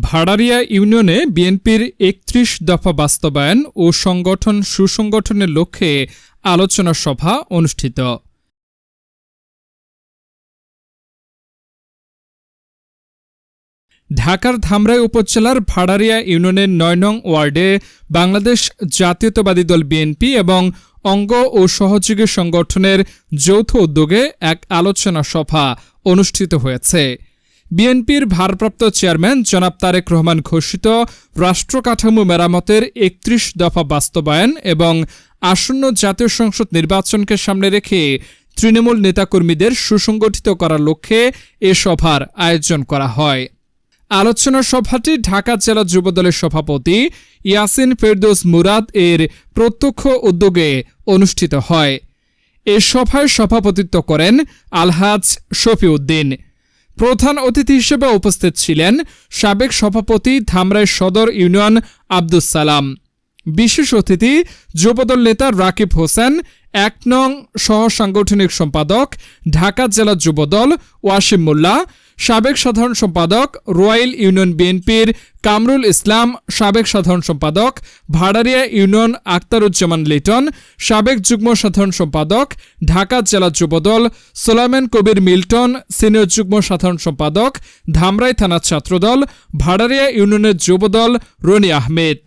ভাড়ারিয়া ইউনিয়নে বিএনপির একত্রিশ দফা বাস্তবায়ন ও সংগঠন সুসংগঠনের লক্ষ্যে আলোচনা সভা অনুষ্ঠিত। ঢাকার ধামরাই উপজেলার ভাড়ারিয়া ইউনিয়নের নয় নং ওয়ার্ডে বাংলাদেশ জাতীয়তাবাদী দল বিএনপি এবং অঙ্গ ও সহযোগী সংগঠনের যৌথ উদ্যোগে এক আলোচনা সভা অনুষ্ঠিত হয়েছে। বিএনপির ভারপ্রাপ্ত চেয়ারম্যান জনাব তারেক রহমান ঘোষিত রাষ্ট্র কাঠামো মেরামতের একত্রিশ দফা বাস্তবায়ন এবং আসন্ন জাতীয় সংসদ নির্বাচনকে সামনে রেখে তৃণমূল নেতাকর্মীদের সুসংগঠিত করার লক্ষ্যে এ সভার আয়োজন করা হয়। আলোচনা সভাটি ঢাকা জেলা যুবদলের সভাপতি ইয়াসিন ফেরদৌস মুরাদ এর প্রত্যক্ষ উদ্যোগে অনুষ্ঠিত হয়। এ সভায় সভাপতিত্ব করেন আলহাজ শফিউদ্দিন। প্রধান অতিথি হিসেবে উপস্থিত ছিলেন সাবেক সভাপতি ধামরাই সদর ইউনিয়ন আব্দুস সালাম। বিশেষ অতিথি যুবদল নেতা রাকিব হোসেন এক নং সহ সাংগঠনিক সম্পাদক, ঢাকা জেলা যুবদল, ওয়াসিম মোল্লা, সাবেক সাধারণ সম্পাদক রয়্যাল ইউনিয়ন বিএনপির কামরুল ইসলাম, সাবেক সাধারণ সম্পাদক, ভাড়ারিয়া ইউনিয়ন আক্তারুজ্জামান লিটন, সাবেক যুগ্ম সাধারণ সম্পাদক, ঢাকা জেলা যুবদল, সোলাইমান কবির মিল্টন, সিনিয়র যুগ্ম সাধারণ সম্পাদক, ধামরাই থানা ছাত্রদল, ভাড়ারিয়া ইউনিয়নের যুবদল, রনি আহমেদ।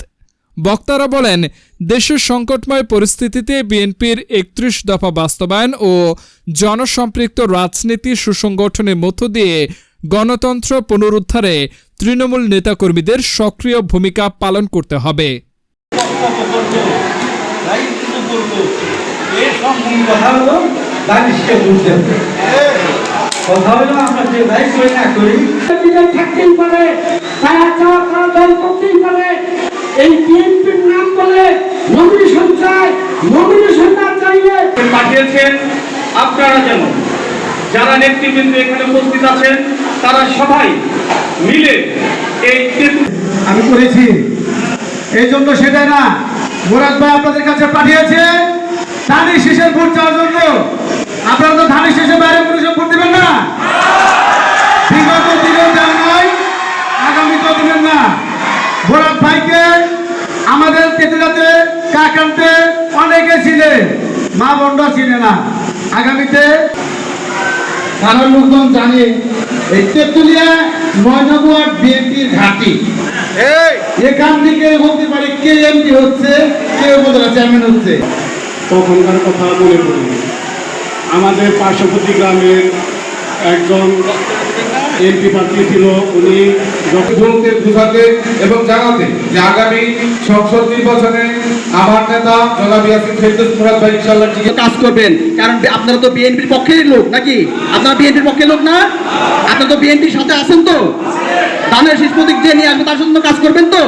বক্তারা বলেন দেশের সংকটময় পরিস্থিতিতে বিএনপির একত্রিশ দফা বাস্তবায়ন ও জনসম্পৃক্ত রাজনীতি সুসংগঠনের মধ্য দিয়ে গণতন্ত্র পুনরুদ্ধারে তৃণমূল নেতাকর্মীদের সক্রিয় ভূমিকা পালন করতে হবে। কথা হলো আমরা যে দায়িত্ব না করি থাকতেই পারে তারা চাওয়া করা দল করতেই পারে। এই বিএনপির নাম বলে নমিনেশন চায় নমিনেশন না চাইলে পাঠিয়েছেন আপনারা যেন যারা নেতৃবৃন্দ এখানে উপস্থিত আছেন তারা সবাই মিলে এই আমি করেছি। এই জন্য সেটাই না। মুরাদ ভাই আপনাদের কাছে পাঠিয়েছে। কাকান্তে অনেকে ছিলে মা বন্ডা চিনে না। আগামীতে সাধারণ লোকজন জানে এই তেতুলিয়া নয় নম্বর বিএনপির ঘাঁটি। এখান থেকে বলতে পারে কে এমপি হচ্ছে কে উপজেলা চেয়ারম্যান হচ্ছে। তখনকার কথা মনে পড়ে আমাদের পার্শ্ববর্তী গ্রামের একজন এমপি প্রার্থী ছিল, উনি বলতে বোঝাতে এবং জানাতে যে আগামী সংসদ নির্বাচনে আমার নেতা জনাব ইয়াসিন ফেরদৌস মুরাদ ভাই ইনশাআল্লাহ ঠিক কাজ করবেন। কারণ আপনারা তো বিএনপির পক্ষের লোক নাকি? আপনারা বিএনপির পক্ষের লোক না? আপনারা তো বিএনপির সাথে আছেন তো? ধানের শীষ প্রতীক যে নিয়ে আসবে, তার জন্য কাজ করবেন তো?